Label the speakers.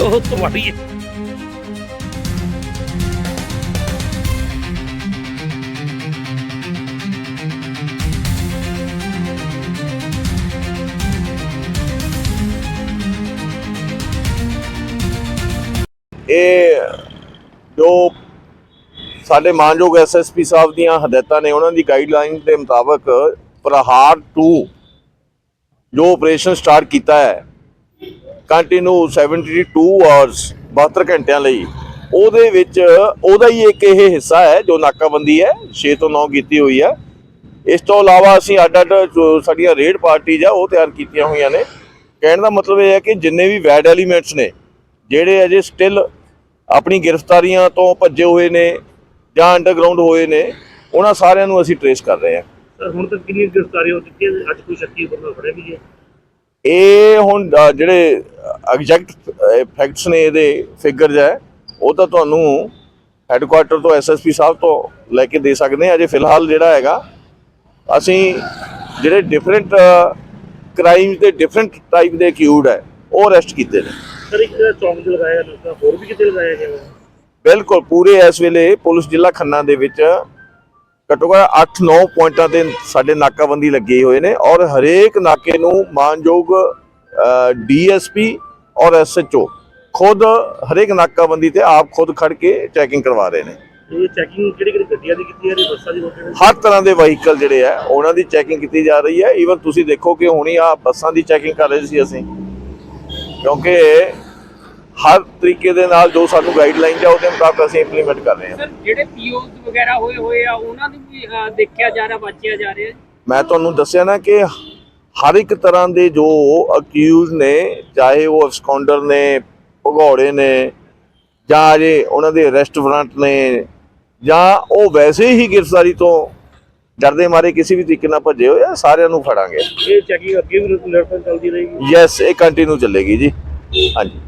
Speaker 1: ਉਹ ਤੁਹਾਡੀ
Speaker 2: ਇਹ ਜੋ ਸਾਡੇ ਮਾਨਯੋਗ ਐਸਐਸਪੀ ਸਾਹਿਬ ਦੀਆਂ ਹਦਾਇਤਾਂ ਨੇ, ਉਹਨਾਂ ਦੀ ਗਾਈਡਲਾਈਨ ਦੇ ਮੁਤਾਬਕ ਪ੍ਰਹਾਰ 2 ਜੋ ਆਪਰੇਸ਼ਨ ਸਟਾਰਟ ਕੀਤਾ ਹੈ ਕੰਟੀਨਿਊ 72 ਆਵਰਸ 72 ਘੰਟਿਆਂ ਲਈ। ਉਹਦੇ ਵਿੱਚ ਉਹਦਾ ਹੀ ਇੱਕ ਇਹ ਹਿੱਸਾ ਹੈ ਜੋ ਨਾਕਾਬੰਦੀ ਹੈ 6 ਤੋਂ 9 ਕੀਤੀ ਹੋਈ ਹੈ। ਇਸ ਤੋਂ ਇਲਾਵਾ ਅਸੀਂ ਅੱਡ ਅੱਡ ਸਾਡੀਆਂ ਰੇਡ ਪਾਰਟੀਜ਼ ਆ ਉਹ ਤਿਆਰ ਕੀਤੀਆਂ ਹੋਈਆਂ ਨੇ। ਕਹਿਣ ਦਾ ਮਤਲਬ ਇਹ ਹੈ ਕਿ ਜਿੰਨੇ ਵੀ ਵੈਡ ਐਲੀਮੈਂਟਸ ਨੇ ਜਿਹੜੇ ਅਜੇ ਸਟਿਲ ਆਪਣੀ ਗ੍ਰਿਫਤਾਰੀਆਂ ਤੋਂ ਭੱਜੇ ਹੋਏ ਨੇ ਜਾਂ ਅੰਡਰਗਰਾਉਂਡ ਹੋਏ ਨੇ ਉਹਨਾਂ ਸਾਰਿਆਂ ਨੂੰ ਅਸੀਂ ਟਰੇਸ ਕਰ ਰਹੇ ਹਾਂ।
Speaker 1: ਸਰ ਹੁਣ ਤੱਕ ਕਿੰਨੀ ਗ੍ਰਿਫਤਾਰੀ ਹੋ ਚੁੱਕੀ ਹੈ ਅੱਜ ਕੋਈ ਸ਼ੱਕੀ ਬੰਦਾ ਫੜਿਆ ਵੀ ਹੈ
Speaker 2: ਇਹ ਹੁਣ ਜਿਹੜੇ ਐਗਜ਼ੈਕਟ ਫੈਕਟਸ ਨੇ ਇਹਦੇ ਫਿਗਰਸ ਹੈ। ਉਹ ਤਾਂ ਤੁਹਾਨੂੰ ਹੈੱਡਕੁਆਟਰ ਤੋਂ ਐਸਐਸਪੀ ਸਾਹਿਬ ਤੋਂ ਲੈ ਕੇ ਦੇ ਸਕਦੇ ਹਾਂ। ਅਜੇ ਫਿਲਹਾਲ ਜਿਹੜਾ ਹੈਗਾ ਅਸੀਂ ਜਿਹੜੇ ਡਿਫਰੈਂਟ ਕ੍ਰਾਈਮ ਦੇ ਡਿਫਰੈਂਟ ਟਾਈਪ ਦੇ ਅਕਿਊਡ ਹੈ ਉਹ ਅਰੈਸਟ ਕੀਤੇ ਨੇ।
Speaker 1: ਸਰ ਇੱਕ ਚੌਂਕ ਲਗਾਇਆ ਨਸ਼ਾ ਹੋਰ ਵੀ ਕਿਤੇ ਲਗਾਇਆ ਗਿਆ
Speaker 2: ਬਿਲਕੁਲ ਪੂਰੇ ਇਸ ਵੇਲੇ ਪੁਲਿਸ ਜ਼ਿਲ੍ਹਾ ਖੰਨਾ ਦੇ ਵਿੱਚ ਘੱਟੋ ਘੱਟ 8-9 ਪੁਆਇੰਟਾਂ ਤੇ ਸਾਡੇ ਨਾਕਾਬੰਦੀ ਲੱਗੇ ਹੋਏ ਨੇ ਔਰ ਹਰੇਕ ਨਾਕੇ ਨੂੰ ਮਾਨਯੋਗ ਡੀਐਸਪੀ ਔਰ ਐਸਐਚਓ ਖੁਦ ਹਰੇਕ ਨਾਕਾਬੰਦੀ ਤੇ ਆਪ ਖੁਦ ਖੜ ਕੇ ਚੈਕਿੰਗ ਕਰਵਾ ਰਹੇ ਨੇ।
Speaker 1: ਇਹ ਚੈਕਿੰਗ ਕਿਹੜੀ ਕਿਹੜੀ ਗੱਡੀਆਂ ਦੀ ਕੀਤੀ ਹੈ ਤੇ ਬੱਸਾਂ ਦੀ
Speaker 2: ਹਰ ਤਰ੍ਹਾਂ ਦੇ ਵਹੀਕਲ ਜਿਹੜੇ ਆ ਉਹਨਾਂ ਦੀ ਚੈਕਿੰਗ ਕੀਤੀ ਜਾ ਰਹੀ ਹੈ। ਈਵਨ ਤੁਸੀਂ ਦੇਖੋ ਕਿ ਹੁਣੀ ਆ ਬੱਸਾਂ ਦੀ ਚੈਕਿੰਗ ਕਰ ਰਹੇ ਸੀ ਅਸੀਂ। ਕਿਉਂਕਿ ਹਰ ਤਰੀਕੇ ਦੇ ਨਾਲ ਜੋ ਸਾਨੂੰ ਗਾਈਡਲਾਈਨ ਹੈ ਉਹਦੇ ਮੁਤਾਬਕ ਅਸੀਂ ਇੰਪਲੀਮੈਂਟ ਕਰ ਰਹੇ ਹਾਂ।
Speaker 3: ਸਰ ਜਿਹੜੇ ਪੀਓਜ਼ ਵਗੈਰਾ ਹੋਏ ਹੋਏ ਆ ਉਹਨਾਂ ਨੂੰ ਵੀ ਦੇਖਿਆ ਜਾ ਰਿਹਾ ਵਾਚਿਆ ਜਾ ਰਿਹਾ?
Speaker 2: ਮੈਂ ਤੁਹਾਨੂੰ ਦੱਸਿਆ ਨਾ ਕਿ ਹਰ ਇੱਕ ਤਰ੍ਹਾਂ ਦੇ ਜੋ ਅਕਿਊਜ਼ ਨੇ ਚਾਹੇ ਉਹ ਐਬਸਕੌਂਡਰ ਨੇ ਭਗੌੜੇ ਨੇ ਜਾਂ ਅਜੇ ਉਹਨਾਂ ਦੇ ਰੈਸਟੋਰੈਂਟ ਨੇ ਜਾਂ ਉਹ ਵੈਸੇ ਹੀ ਗ੍ਰਿਫਤਾਰੀ ਤੋਂ ਡਰਦੇ ਮਾਰੇ ਕਿਸੇ ਵੀ ਤਰੀਕੇ ਨਾਲ ਭੱਜੇ ਹੋਏ ਆ ਸਾਰਿਆਂ ਨੂੰ ਫੜਾਂਗੇ।
Speaker 1: ਇਹ ਚੈਕਿੰਗ ਅੱਗੇ ਵੀ ਨਿਰੰਤਰ ਚੱਲਦੀ ਰਹੇਗੀ?
Speaker 2: ਯੈਸ ਇਹ ਕੰਟੀਨਿਊ ਚੱਲੇਗੀ ਜੀ। ਹਾਂਜੀ।